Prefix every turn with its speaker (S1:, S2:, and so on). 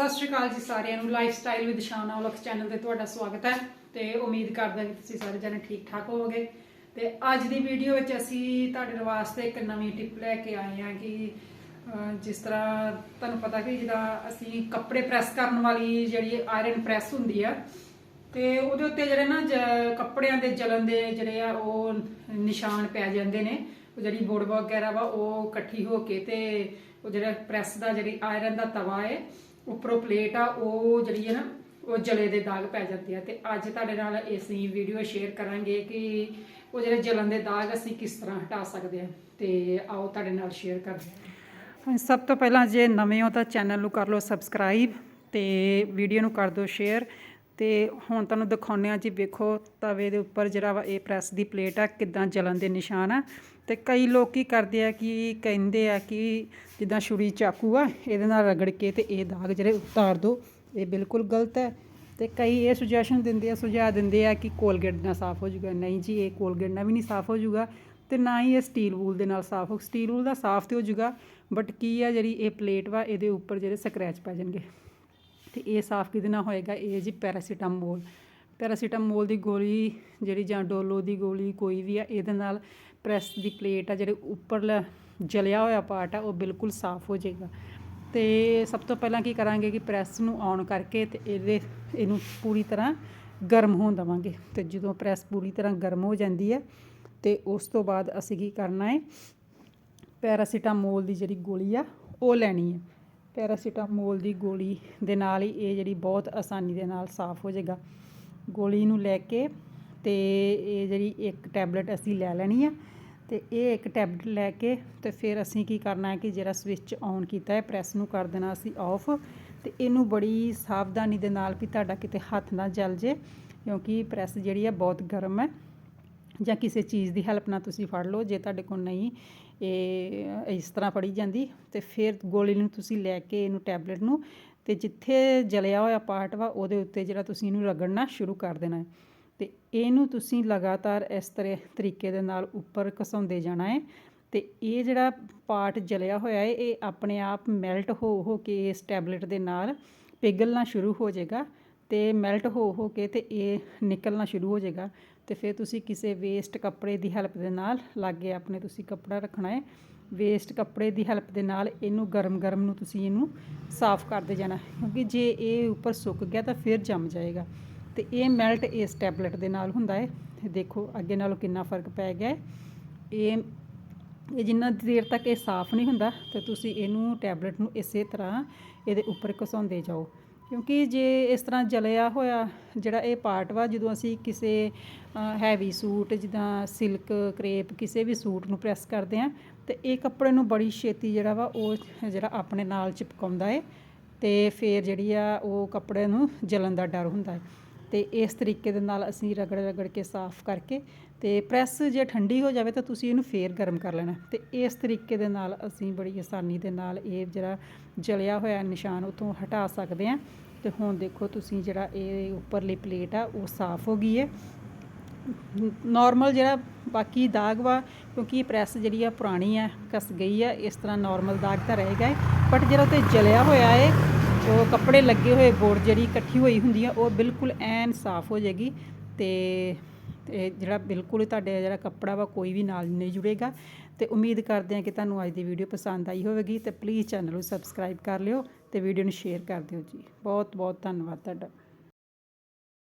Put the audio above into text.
S1: ਸਤਿ ਸ਼੍ਰੀ ਅਕਾਲ ਜੀ ਸਾਰਿਆਂ ਨੂੰ। Life style with Shana Aulakh channel ਤੇ ਤੁਹਾਡਾ ਸਵਾਗਤ ਹੈ ਤੇ ਉਮੀਦ ਕਰਦਾ ਕਿ ਤੁਸੀਂ ਸਾਰੇ ਜਣੇ ਠੀਕ ਠਾਕ ਹੋਵੋਗੇ। ਤੇ ਅੱਜ ਦੀ ਵੀਡੀਓ ਵਿੱਚ ਅਸੀਂ ਤੁਹਾਡੇ ਵਾਸਤੇ ਇੱਕ ਨਵੀਂ ਟਿਪ ਲੈ ਕੇ ਆਏ ਹਾਂ ਕਿ ਜਿਸ ਤਰ੍ਹਾਂ ਤੁਹਾਨੂੰ ਪਤਾ ਕਿ ਜਿਹਦਾ ਅਸੀਂ ਕੱਪੜੇ ਪ੍ਰੈਸ ਕਰਨ ਵਾਲੀ ਜਿਹੜੀ ਆਇਰਨ ਪ੍ਰੈਸ ਹੁੰਦੀ ਆ, ਤੇ ਉਹਦੇ ਉੱਤੇ ਜਿਹੜੇ ਨਾ ਜ- ਕੱਪੜਿਆਂ ਦੇ ਜਲਣ ਦੇ ਜਿਹੜੇ ਆ ਉਹ ਨਿਸ਼ਾਨ ਪੈ ਜਾਂਦੇ ਨੇ। ਉਹ ਜਿਹੜੀ ਬੋਰਡ ਵਗੈਰਾ ਵਾ ਉਹ ਇਕੱਠੀ ਹੋ ਕੇ ਤੇ ਉਹ ਜਿਹੜਾ ਪ੍ਰੈਸ ਦਾ ਜਿਹੜੀ ਆਇਰਨ ਦਾ ਤਵਾ ਹੈ ਉੱਪਰੋਂ ਪਲੇਟ ਆ, ਉਹ ਜਿਹੜੀ ਹੈ ਨਾ, ਉਹ ਜਲੇ ਦੇ ਦਾਗ ਪੈ ਜਾਂਦੇ ਆ। ਤੇ ਅੱਜ ਤੁਹਾਡੇ ਨਾਲ ਅਸੀਂ ਵੀਡੀਓ ਸ਼ੇਅਰ ਕਰਾਂਗੇ ਕਿ ਉਹ ਜਿਹੜੇ ਜਲਨ ਦੇ ਦਾਗ ਅਸੀਂ ਕਿਸ ਤਰ੍ਹਾਂ ਹਟਾ ਸਕਦੇ ਆ। ਤੇ ਆਓ ਤੁਹਾਡੇ ਨਾਲ ਸ਼ੇਅਰ ਕਰਦੇ ਹਾਂ ਸਭ ਤੋਂ ਪਹਿਲਾਂ ਜੇ ਨਵੇਂ ਹੋ ਤਾਂ ਚੈਨਲ ਨੂੰ ਕਰ ਲਓ ਸਬਸਕ੍ਰਾਈਬ ਤੇ ਵੀਡੀਓ ਨੂੰ ਕਰ ਦਿਓ ਸ਼ੇਅਰ ਅਤੇ ਹੁਣ ਤੁਹਾਨੂੰ ਦਿਖਾਉਂਦੇ ਹਾਂ ਜੀ, ਵੇਖੋ ਤਵੇ ਦੇ ਉੱਪਰ ਜਿਹੜਾ ਵਾ ਇਹ ਪ੍ਰੈਸ ਦੀ ਪਲੇਟ ਆ, ਕਿੱਦਾਂ ਜਲਣ ਦੇ ਨਿਸ਼ਾਨ ਆ। ਤੇ ਕਈ ਲੋਕ ਕੀ ਕਰਦੇ ਆ ਕਿ ਕਹਿੰਦੇ ਆ ਕਿ ਜਿੱਦਾਂ ਛੁਰੀ ਚਾਕੂ ਆ, ਇਹਦੇ ਨਾਲ ਰਗੜ ਕੇ ਤੇ ਇਹ ਦਾਗ ਜਿਹੜੇ ਉਤਾਰ ਦਿਓ ਇਹ ਬਿਲਕੁਲ ਗਲਤ ਹੈ ਤੇ ਕਈ ਇਹ ਸੁਜੈਸ਼ਨ ਦਿੰਦੇ ਆ, ਸੁਝਾਅ ਦਿੰਦੇ ਆ ਕਿ ਕੋਲਗੇਟ ਨਾਲ ਸਾਫ਼ ਹੋ ਜਾਊਗਾ। ਨਹੀਂ ਜੀ, ਇਹ ਕੋਲਗੇਟ ਨਾਲ ਵੀ ਨਹੀਂ ਸਾਫ਼ ਹੋ ਜਾਊਗਾ ਤੇ ਨਾ ਹੀ ਇਹ ਸਟੀਲ ਵੂਲ ਦੇ ਨਾਲ ਸਾਫ਼ ਹੋ ਸਟੀਲ ਵੂਲ ਦਾ ਸਾਫ਼ ਤੇ ਹੋ ਜਾਊਗਾ ਬਟ ਕੀ ਆ ਜਿਹੜੀ ਇਹ ਪਲੇਟ ਵਾ, ਇਹਦੇ ਉੱਪਰ ਜਿਹੜੇ ਸਕ੍ਰੈਚ ਪੈ ਜਾਣਗੇ। ਤੇ ਇਹ ਸਾਫ਼ ਕਿਹਦੇ ਨਾਲ ਹੋਏਗਾ? ਇਹ ਜੀ ਪੈਰਾਸੀਟਾਮੋਲ। ਪੈਰਾਸੀਟਾਮੋਲ ਦੀ ਗੋਲੀ ਜਿਹੜੀ ਜਾਂ ਡੋਲੋ ਦੀ ਗੋਲੀ ਕੋਈ ਵੀ ਆ, ਇਹਦੇ ਨਾਲ ਪ੍ਰੈਸ ਦੀ ਪਲੇਟ ਆ ਜਿਹੜੇ ਉੱਪਰਲਾ ਜਲਿਆ ਹੋਇਆ ਪਾਰਟ ਆ, ਉਹ ਬਿਲਕੁਲ ਸਾਫ਼ ਹੋ ਜਾਏਗਾ। ਤੇ ਸਭ ਤੋਂ ਪਹਿਲਾਂ ਕੀ ਕਰਾਂਗੇ ਕਿ ਪ੍ਰੈਸ ਨੂੰ ਔਨ ਕਰਕੇ ਤੇ ਇਹਦੇ, ਇਹਨੂੰ ਪੂਰੀ ਤਰ੍ਹਾਂ ਗਰਮ ਹੋਣ ਦੇਵਾਂਗੇ। ਤੇ ਜਦੋਂ ਪ੍ਰੈਸ ਪੂਰੀ ਤਰ੍ਹਾਂ ਗਰਮ ਹੋ ਜਾਂਦੀ ਹੈ ਤੇ ਉਸ ਤੋਂ ਬਾਅਦ ਅਸੀਂ ਕੀ ਕਰਨਾ ਹੈ, ਪੈਰਾਸੀਟਾਮੋਲ ਦੀ ਜਿਹੜੀ ਗੋਲੀ ਆ, ਉਹ ਲੈਣੀ ਹੈ। ਪੈਰਾਸੀਟਾਮੋਲ ਦੀ ਗੋਲੀ ਦੇ ਨਾਲ ਹੀ ਇਹ ਜਿਹੜੀ ਬਹੁਤ ਆਸਾਨੀ ਦੇ ਨਾਲ ਸਾਫ਼ ਹੋ ਜਾਏਗਾ। ਗੋਲੀ ਨੂੰ ਲੈ ਕੇ ਤੇ ਇਹ ਜਿਹੜੀ ਇੱਕ ਟੈਬਲੇਟ ਅਸੀਂ ਲੈ ਲੈਣੀ ਆ ਤੇ ਇਹ ਇੱਕ ਟੈਬਲੇਟ ਲੈ ਕੇ ਤੇ ਫਿਰ ਅਸੀਂ ਕੀ ਕਰਨਾ ਹੈ ਕਿ ਜਿਹੜਾ ਸਵਿਚ ਔਨ ਕੀਤਾ ਹੈ, ਪ੍ਰੈਸ ਨੂੰ ਕਰ ਦੇਣਾ ਅਸੀਂ ਆਫ ਤੇ ਇਹਨੂੰ ਬੜੀ ਸਾਵਧਾਨੀ ਦੇ ਨਾਲ ਵੀ ਤੁਹਾਡਾ ਕਿਤੇ ਹੱਥ ਨਾ ਜਲ ਜੇ ਕਿਉਂਕਿ ਪ੍ਰੈਸ ਜਿਹੜੀ ਹੈ ਬਹੁਤ ਗਰਮ ਹੈ। ਜਾਂ ਕਿਸੇ ਚੀਜ਼ ਦੀ ਹੈਲਪ ਨਾਲ ਤੁਸੀਂ ਫੜ ਲਓ, ਜੇ ਤੁਹਾਡੇ ਕੋਲ ਨਹੀਂ, ਇਹ ਇਸ ਤਰ੍ਹਾਂ ਫੜੀ ਜਾਂਦੀ, ਤੇ ਫਿਰ ਗੋਲੀ ਨੂੰ ਤੁਸੀਂ ਲੈ ਕੇ ਇਹਨੂੰ ਟੈਬਲੇਟ ਨੂੰ, ਤੇ ਜਿੱਥੇ ਜਲਿਆ ਹੋਇਆ ਪਾਰਟ ਵਾ ਉਹਦੇ ਉੱਤੇ ਜਿਹੜਾ ਤੁਸੀਂ ਇਹਨੂੰ ਰਗੜਨਾ ਸ਼ੁਰੂ ਕਰ ਦੇਣਾ ਹੈ। ਤੇ ਇਹਨੂੰ ਤੁਸੀਂ ਲਗਾਤਾਰ ਇਸ ਤਰ੍ਹਾਂ ਤਰੀਕੇ ਦੇ ਨਾਲ ਉੱਪਰ ਘਸਾਉਂਦੇ ਜਾਣਾ ਹੈ, ਤੇ ਇਹ ਜਿਹੜਾ ਪਾਰਟ ਜਲਿਆ ਹੋਇਆ ਹੈ, ਇਹ ਆਪਣੇ ਆਪ ਮੈਲਟ ਹੋ ਹੋ ਕੇ ਇਸ ਟੈਬਲੇਟ ਦੇ ਨਾਲ ਪਿਘਲਣਾ ਸ਼ੁਰੂ ਹੋ ਜਾਏਗਾ ਤੇ ਮੈਲਟ ਹੋ ਹੋ ਕੇ ਤੇ ਇਹ ਨਿਕਲਣਾ ਸ਼ੁਰੂ ਹੋ ਜਾਏਗਾ। ਤੇ ਫਿਰ ਤੁਸੀਂ ਕਿਸੇ ਵੇਸਟ ਕੱਪੜੇ ਦੀ ਹੈਲਪ ਦੇ ਨਾਲ ਲਾਗੇ ਆਪਣੇ ਤੁਸੀਂ ਕੱਪੜਾ ਰੱਖਣਾ ਹੈ। ਵੇਸਟ ਕੱਪੜੇ ਦੀ ਹੈਲਪ ਦੇ ਨਾਲ ਇਹਨੂੰ ਗਰਮ-ਗਰਮ ਨੂੰ ਤੁਸੀਂ ਇਹਨੂੰ ਸਾਫ਼ ਕਰਦੇ ਜਾਣਾ। ਕਿਉਂਕਿ ਜੇ ਇਹ ਉੱਪਰ ਸੁੱਕ ਗਿਆ ਤਾਂ ਫਿਰ ਜੰਮ ਜਾਏਗਾ। ਤੇ ਇਹ ਮੈਲਟ ਇਸ ਟੈਬਲੇਟ ਦੇ ਨਾਲ ਹੁੰਦਾ ਹੈ। ਦੇਖੋ ਅੱਗੇ ਨਾਲੋਂ ਕਿੰਨਾ ਫ਼ਰਕ ਪੈ ਗਿਆ ਹੈ। ਇਹ ਇਹ ਜਿੰਨਾ ਦੇਰ ਤੱਕ ਇਹ ਸਾਫ਼ ਨਹੀਂ ਹੁੰਦਾ, ਤੇ ਤੁਸੀਂ ਇਹਨੂੰ ਟੈਬਲੇਟ ਨੂੰ ਇਸੇ ਤਰ੍ਹਾਂ ਇਹਦੇ ਉੱਪਰ ਘਸਾਉਂਦੇ ਜਾਓ। ਕਿਉਂਕਿ ਜੇ ਇਸ ਤਰ੍ਹਾਂ ਜਲਿਆ ਹੋਇਆ ਜਿਹੜਾ ਇਹ ਪਾਰਟ ਵਾ, ਜਦੋਂ ਅਸੀਂ ਕਿਸੇ ਹੈਵੀ ਸੂਟ ਜਿੱਦਾਂ ਸਿਲਕ ਕਰੇਪ ਕਿਸੇ ਵੀ ਸੂਟ ਨੂੰ ਪ੍ਰੈਸ ਕਰਦੇ ਆ ਤੇ ਇਹ ਕੱਪੜੇ ਨੂੰ ਬੜੀ ਛੇਤੀ ਜਿਹੜਾ ਵਾ ਉਹ ਜਿਹੜਾ ਆਪਣੇ ਨਾਲ ਚਿਪਕਾਉਂਦਾ ਏ ਤੇ ਫਿਰ ਜਿਹੜੀ ਆ ਉਹ ਕੱਪੜੇ ਨੂੰ ਜਲਣ ਦਾ ਡਰ ਹੁੰਦਾ ਹੈ ਤੇ ਇਸ ਤਰੀਕੇ ਦੇ ਨਾਲ ਅਸੀਂ ਰਗੜ ਰਗੜ ਕੇ ਸਾਫ਼ ਕਰਕੇ ਤੇ ਪ੍ਰੈਸ ਜੇ ਠੰਡੀ ਹੋ ਜਾਵੇ ਤਾਂ ਤੁਸੀਂ ਇਹਨੂੰ ਫੇਰ ਗਰਮ ਕਰ ਲੈਣਾ। ਤੇ ਇਸ ਤਰੀਕੇ ਦੇ ਨਾਲ ਅਸੀਂ ਬੜੀ ਆਸਾਨੀ ਦੇ ਨਾਲ ਇਹ ਜਿਹੜਾ ਜਲਿਆ ਹੋਇਆ ਨਿਸ਼ਾਨ ਉਤੋਂ ਹਟਾ ਸਕਦੇ ਹਾਂ। ਤੇ ਹੁਣ ਦੇਖੋ ਤੁਸੀਂ ਜਿਹੜਾ ਇਹ ਉੱਪਰਲੀ ਪਲੇਟ ਆ, ਉਹ ਸਾਫ਼ ਹੋ ਗਈ ਹੈ। ਨਾਰਮਲ ਜਿਹੜਾ ਬਾਕੀ ਦਾਗ ਵਾ, ਕਿਉਂਕਿ ਇਹ ਪ੍ਰੈਸ ਜਿਹੜੀ ਆ ਪੁਰਾਣੀ ਆ, ਕਸ ਗਈ ਆ, ਇਸ ਤਰ੍ਹਾਂ ਨਾਰਮਲ ਦਾਗ ਤਾਂ ਰਹੇਗਾ ਬਟ ਜਿਹੜਾ ਤੇ ਜਲਿਆ ਹੋਇਆ ਹੈ ਉਹ ਕੱਪੜੇ ਲੱਗੇ ਹੋਏ ਬੋਰਡ ਜਿਹੜੀ ਇਕੱਠੀ ਹੋਈ ਹੁੰਦੀ ਆ, ਉਹ ਬਿਲਕੁਲ ਐਨ ਸਾਫ਼ ਹੋ ਜਾਏਗੀ ਤੇ ਇਹ ਜਿਹੜਾ ਬਿਲਕੁਲ ਤੁਹਾਡੇ ਜਿਹੜਾ ਕੱਪੜਾ ਵਾ ਕੋਈ ਵੀ ਨਾਲ ਨਹੀਂ ਜੁੜੇਗਾ। ਤੇ ਉਮੀਦ ਕਰਦੇ ਹਾਂ ਕਿ ਤੁਹਾਨੂੰ ਅੱਜ ਦੀ ਵੀਡੀਓ ਪਸੰਦ ਆਈ ਹੋਵੇਗੀ ਤੇ ਪਲੀਜ਼ ਚੈਨਲ ਨੂੰ ਸਬਸਕ੍ਰਾਈਬ ਕਰ ਲਿਓ ਤੇ ਵੀਡੀਓ ਨੂੰ ਸ਼ੇਅਰ ਕਰ ਦਿਓ ਜੀ। ਬਹੁਤ ਬਹੁਤ ਧੰਨਵਾਦ ਤੁਹਾਡਾ।